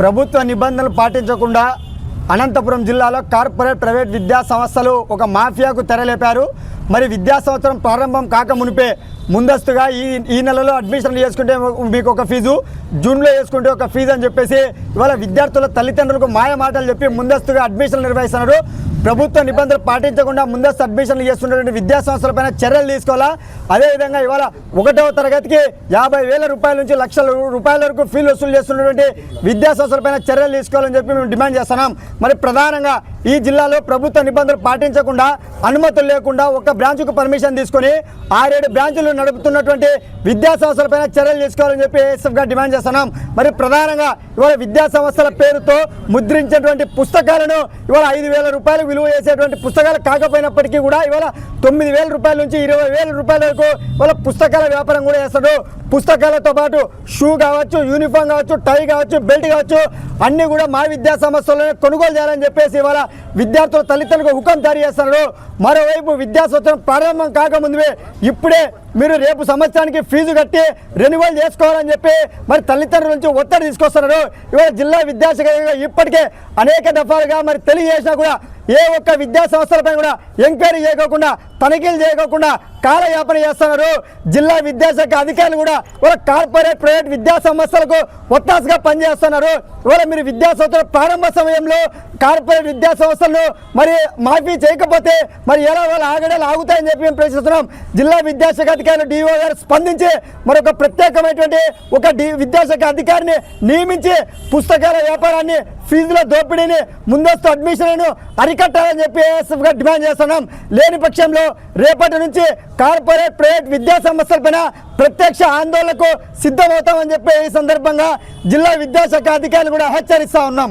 ప్రభుత్వ నిబంధనలు పాటించకుండా అనంతపురం జిల్లాలో కార్పొరేట్ ప్రైవేట్ విద్యా సంస్థలు ఒక మాఫియాకు తెరలేపారు. మరి విద్యా సంవత్సరం ప్రారంభం కాక మునిపే ముందస్తుగా ఈ ఈ నెలలో అడ్మిషన్లు చేసుకుంటే మీకు ఒక ఫీజు జూన్లో చేసుకుంటే ఒక ఫీజు అని చెప్పేసి ఇవాళ విద్యార్థుల తల్లిదండ్రులకు మాయ మాటలు చెప్పి ముందస్తుగా అడ్మిషన్లు నిర్వహిస్తున్నారు. ప్రభుత్వ నిబంధనలు పాటించకుండా ముందస్తు అడ్మిషన్లు చేస్తున్నటువంటి విద్యా సంస్థలపైన చర్యలు తీసుకోవాలా? అదేవిధంగా ఇవాళ ఒకటవ తరగతికి యాభై వేల రూపాయల నుంచి లక్షల రూపాయల వరకు ఫీలు వసూలు చేస్తున్నటువంటి విద్యా సంస్థలపైన చర్యలు తీసుకోవాలని చెప్పి మేము డిమాండ్ చేస్తున్నాం. మరి ప్రధానంగా ఈ జిల్లాలో ప్రభుత్వ నిబంధనలు పాటించకుండా అనుమతులు లేకుండా ఒక బ్రాంచ్కు పర్మిషన్ తీసుకొని ఆరేడు బ్రాంచులు నడుపుతున్నటువంటి విద్యాసంస్థలపైన చర్యలు తీసుకోవాలని చెప్పి ఏఎస్ఎఫ్గా డిమాండ్ చేస్తున్నాం. మరి ప్రధానంగా ఇవాళ విద్యా సంస్థల పేరుతో ముద్రించినటువంటి పుస్తకాలను ఇవాళ ఐదు వేల రూపాయలు విలువ చేసేటువంటి పుస్తకాలు కాకపోయినప్పటికీ కూడా ఇవాళ తొమ్మిది వేల రూపాయల నుంచి ఇరవై వేల రూపాయల వరకు ఇవాళ పుస్తకాల వ్యాపారం కూడా చేస్తాడు. పుస్తకాలతో పాటు షూ కావచ్చు యూనిఫామ్ కావచ్చు టై కావచ్చు బెల్ట్ కావచ్చు అన్నీ కూడా మా విద్యా సంస్థల్లోనే కొనుగోలు చేయాలని చెప్పేసి ఇవాళ విద్యార్థుల తల్లిదండ్రులకు హుకం జారీ చేస్తున్నారు మరోవైపు విద్యా సంవత్సరం ప్రారంభం కాకముందువే ఇప్పుడే మీరు రేపు సంవత్సరానికి ఫీజు కట్టి రెన్యువల్ చేసుకోవాలని చెప్పి మరి తల్లిదండ్రుల నుంచి ఒత్తిడి తీసుకొస్తున్నారు ఇవాళ జిల్లా విద్యాశాఖ ఇప్పటికే అనేక దఫాలుగా మరి తెలియజేసినా కూడా ఏ ఒక్క విద్యా సంస్థలపై కూడా ఎంక్వైరీ చేయకోకుండా తనిఖీలు చేయకోకుండా కాలయాపన చేస్తున్నారు. జిల్లా విద్యాశాఖ అధికారులు కూడా వాళ్ళ కార్పొరేట్ ప్రైవేట్ విద్యా సంస్థలకు ఒత్తాసుగా పనిచేస్తున్నారు. ఇవాళ మీరు విద్యా సంవత్సరం ప్రారంభ సమయంలో కార్పొరేట్ విద్యా సంస్థలు మరి మాఫీ చేయకపోతే మరి ఎలా వాళ్ళు ఆగడాలు ఆగుతాయని చెప్పి మేము ప్రశ్నిస్తున్నాం. జిల్లా విద్యాశాఖ అధికారులు డిఓ గారు స్పందించి మరొక ప్రత్యేకమైనటువంటి ఒక డి విద్యాశాఖ అధికారిని నియమించి పుస్తకాల వ్యాపారాన్ని ఫీజుల దోపిడీని ముందస్తు అడ్మిషన్లను అరికట్టాలని చెప్పి డిమాండ్ చేస్తున్నాం. లేని పక్షంలో రేపటి నుంచి కార్పొరేట్ ప్రైవేట్ విద్యా సంస్థలపైన ప్రత్యక్ష ఆందోళనకు సిద్ధమవుతామని చెప్పి ఈ సందర్భంగా జిల్లా విద్యాశాఖ అధికారులు కూడా హెచ్చరిస్తా ఉన్నాం.